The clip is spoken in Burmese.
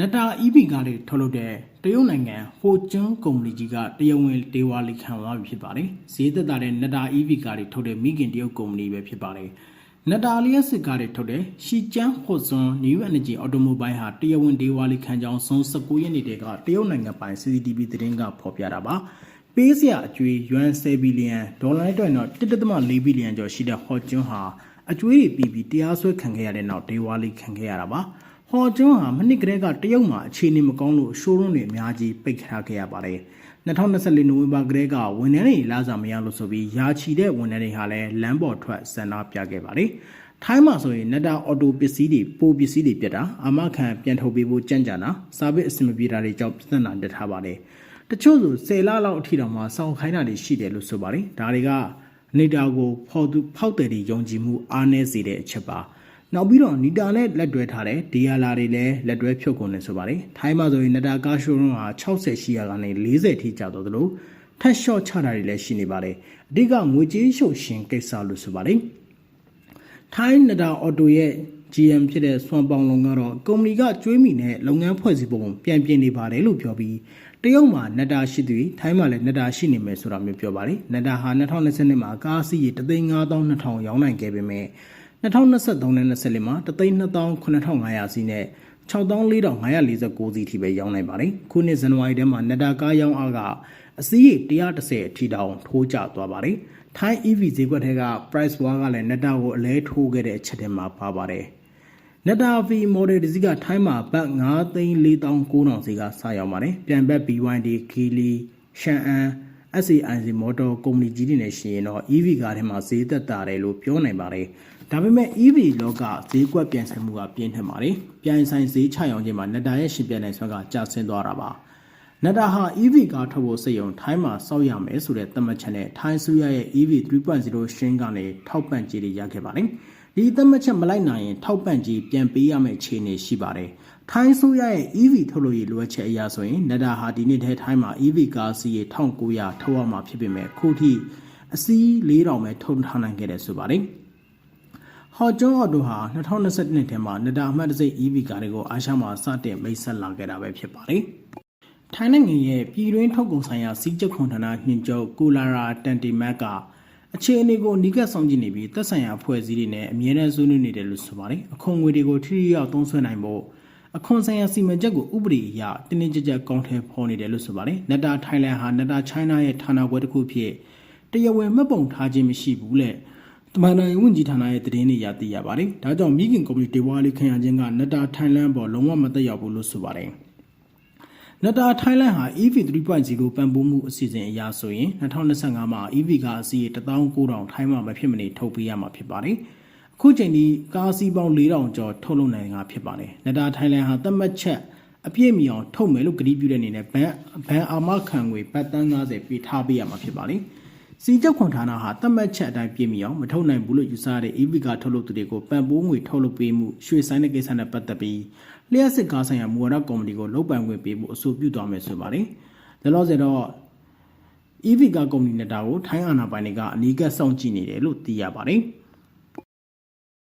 နတာ EV ကားတွေထုတ်လုပ်တဲ့တရုတ်နိုင်ငံဟိုကျွန်းကုမ္ပဏီကြီးကတရားဝင်ဒေဝါလီခံသွားပြီဖြစ်ပါတယ်။ဈေးသက်သာတဲ့နတာ EV ကားတွေထုတ်တဲ့မိခင်တရုတ်ကုမ္ပဏီပဲဖြစ်ပါတယ်။နတာလျက်စစ်ကားတွေထုတ်တဲ့ရှီကျန်းဟိုစွန် New Energy Automobile ဟာတရားဝင်ဒေဝါလီခံကြောင်းဇွန်19ရက်နေ့တည်းကတရုတ်နိုင်ငံပိုင် CCTV သတင်းကဖော်ပြတာပါ။ပေးစရာအကျွေးယွမ်10ဘီလီယံဒေါ်လာနဲ့တွက်တော့1.4ဘီလီယံကျော်ရှိတဲ့ဟော့ကျွန်းဟာအကျွေးတွေပြီးပြီးတရားစွဲခံခဲ့ရတဲ့နောက်ဒေဝါလီခံခဲ့ရတာပါ။ ဟော်ကျွန်းဟာမနစ်ကလေးကတရုတ်မှာအခြေအနေမကောင်းလို့ရှိုးရုံးတွေအများကြီးပိတ်ထားခဲ့ရပါတယ်။2024နိုဝင်ဘာကလေးကဝန်ထမ်းတွေလာစားမရလို့ဆိုပြီးယာချီတဲ့ဝန်ထမ်းတွေဟာလည်းလမ်းပေါ်ထွက်ဆန္ဒပြခဲ့ပါတယ်။ထိုင်းမှာဆိုရင်နတာအော်တိုပစ္စည်းတွေပိုပစ္စည်းတွေပြတ်တာအမခံပြန်ထုတ်ပေးဖို့ကြံ့ကြာတာစာဗစ်အဆင်မပြေတာတွေကြောင့်ပြဿနာတက်ထားပါတယ်။တချို့ဆို10လလောက်အထိတောင်မှစောင့်ခိုင်းတာတွေရှိတယ်လို့ဆိုပါတယ်။ဒါတွေကနေတာကိုဖောက်သူဖောက်တယ်တွေယုံကြည်မှုအားနည်းစေတဲ့အချက်ပါ။ နောက်ပြီးတော့နီတာနဲ့လက်တွဲထားတဲ့ဒီယာလာတွေလည်းလက်တွဲဖြုတ်ကုန်တယ်ဆိုပါတယ်။ထိုင်းမှာဆိုရင်နတာကားရှိုးရုံးဟာ60ရှိရာကနေ40ထိကျတော့သလိုထက်လျှော့ချတာတွေလည်းရှိနေပါတယ်။အဓိကငွေကြေးရှုပ်ရှင်ကိစ္စလို့ဆိုပါတယ်။ထိုင်းနဒါအော်တိုရဲ့ GM ဖြစ်တဲ့ဆွမ်ပောင်လုံကတော့ကုမ္ပဏီကကျွေးမိနဲ့လုပ်ငန်းဖွဲ့စည်းပုံပြန်ပြင်နေပါတယ်လို့ပြောပြီးတရုတ်မှာနဒါရှိသူထိုင်းမှာလည်းနဒါရှိနေမယ်ဆိုတာမျိုးပြောပါတယ်နဒါဟာ2020မှာကားစီးရေ35200ရောင်းနိုင်ခဲ့ပေမဲ့ 2023နဲ့24မှာ329,500စီးနဲ့6,4549စီးထိပဲရောင်းနိုင်ပါတယ်ခုနှစ်ဇန်နဝါရီထဲမှာနဒါကားရောင်းအားကအစီးရေ130အထိတောင်ထိုးကျသွားပါတယ်ထိုင်း EV ဈေးကွက်ထဲက price war ကလည်းနဒါကိုအလဲထိုးခဲ့တဲ့အချက်ထဲမှာပါပါတယ်နဒါ V model တစ်စီးကထိုင်းမှာဘတ်9,49000ဈေးကစရောက်ပါတယ်ပြန်ဘက် BYD Geely ရှန်အန် SAIC Motor ကုမ္ပဏီကြီးတွေနဲ့ရှင်ရင်တော့ EV ကားထဲမှာဈေးသက်သာတယ်လို့ပြောနိုင်ပါတယ်ဒါပေမဲ့ EV လောကဈေးကွက်ပြန်ဆိုင်မှုကပြင်းထန်ပါတယ်ပြိုင်ဆိုင်ဈေးချရောင်းခြင်းမှာနဒါရဲ့ရှင်ပြန်နိုင်စွမ်းကကျဆင်းသွားတာပါနဒါဟာ EV ကားထုတ်ဖို့စိတ်ရုံထိုင်းမှာစောက်ရမယ်ဆိုတဲ့သတ်မှတ်ချက်နဲ့ထိုင်းဆူရရဲ့ EV 3.0ရှင်းကနေထောက်ပံ့ကြေးတွေရခဲ့ပါတယ်။ ဒီသတ်မှတ်ချက်မလိုက်နိုင်ရင်ထောက်ပံ့ကြေးပြန်ပေးရမယ့်အခြေအနေရှိပါတယ်။ထိုင်းဆူရရဲ့ EV ထုတ်လို့ရလိုအပ်ချက်အရာဆိုရင်နဒါဟာဒီနေ့ထဲထိုင်းမှာ EV ကားစီးရေ1900ထုတ်ရမှာဖြစ်ပေမဲ့ခုထိအစီး4000ပဲထုတ်ထားနိုင်ခဲ့တယ်ဆိုပါတယ်။ဟော်ကျွန်းအော်တိုဟာ2021ထဲမှာနဒါအမှတ်တစိ EV ကားတွေကိုအာရှမှာစတင်မိတ်ဆက်လာခဲ့တာပဲဖြစ်ပါတယ်။ထိုင်းနိုင်ငံရဲ့ပြည်တွင်းထုတ်ကုန်ဆိုင်ရာစီးကျက်ခွန်ဌာနညွှန်ချုပ်ကိုလာရာတန်တီမက်က အခြေအနေကိုအနီးကပ်ဆောင်ကြည့်နေပြီးသက်ဆိုင်ရာအဖွဲ့အစည်းတွေနဲ့အမြဲတမ်းဆွေးနွေးနေတယ်လို့ဆိုပါတယ်။အခွန်ငွေတွေကိုထိထိရောက်သုံးစွဲနိုင်ဖို့အခွန်ဆိုင်ရာစီမံချက်ကိုဥပဒေအရတင်းတင်းကြပ်ကြပ်ကောင်းထဲဖော်နေတယ်လို့ဆိုပါတယ်။နတာထိုင်းလန်ဟာနတာချိုင်းနာရဲ့ဌာနခွဲတစ်ခုဖြစ်တရားဝင်မှတ်ပုံထားခြင်းမရှိဘူးလေ။တမန်တော်ဝန်ကြီးဌာနရဲ့သတင်းတွေရသိရပါတယ်။ဒါကြောင့်မိခင်ကုမ္ပဏီဒေဝါလီခံရခြင်းကနတာထိုင်းလန်ပေါ်လုံးဝမသက်ရောက်ဘူးလို့ဆိုပါတယ်။ နတာထိုင်းလန်ဟာ EV 3.0ပံ့ပိုးမှုအစီအစဉ်အရဆိုရင်2025မှာ EV ကားအစီး19000ထိုင်းမှာမဖြစ်မနေထုတ်ပေးရမှာဖြစ်ပါတယ်။အခုချိန်ဒီကားအစီးပေါင်း4000ကျော်ထုတ်လုပ်နိုင်တာဖြစ်ပါတယ်။နတာထိုင်းလန်ဟာသတ်မှတ်ချက်အပြည့်မီအောင်ထုတ်မယ်လို့ကတိပြုတဲ့အနေနဲ့ဘန်ဘန်အာမခံငွေဘတ်တန်း90ပေးထားပေးရမှာဖြစ်ပါတယ်။ စီကြောက်ခွန်ဌာနဟာသတ်မှတ်ချက်အတိုင်းပြည့်မီအောင်မထုတ်နိုင်ဘူးလို့ယူဆရတဲ့ EV ကားထုတ်လုပ်သူတွေကိုပံ့ပိုးငွေထုတ်လုပ်ပေးမှုရွှေဆိုင်တဲ့ကိစ္စနဲ့ပတ်သက်ပြီးလျှက်စစ်ကားဆိုင်ရာမူဝါဒကော်မတီကိုလုပ်ပိုင်ခွင့်ပေးဖို့အဆိုပြုသွားမယ်ဆိုပါတယ်။ဒါလို့ဆိုတော့ EV ကားကုမ္ပဏီနဲ့တာကိုထိုင်းအာဏာပိုင်တွေကအနီးကပ်စောင့်ကြည့်နေတယ်လို့သိရပါတယ်။